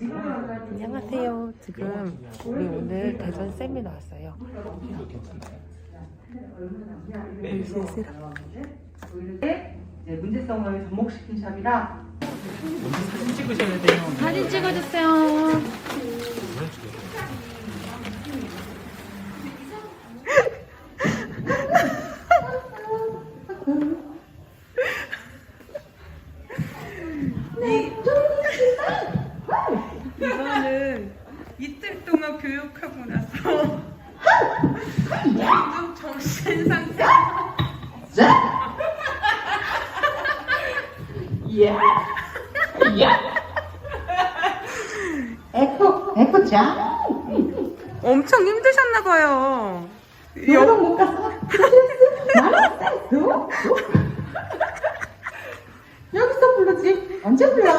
안녕하세요. 지금 우리 오늘 대전 세미나 왔어요. 보이시겠어요? 이제 문제성을 접목시킨 샵이라 사진 찍어주세요. 이거는 이틀 동안 교육하고 나서 완전 정신 상태. 에코 에코 짱 엄청 힘드셨나 봐요. 너도 못 갔어? 나도 여기서 부르지? 언제 불러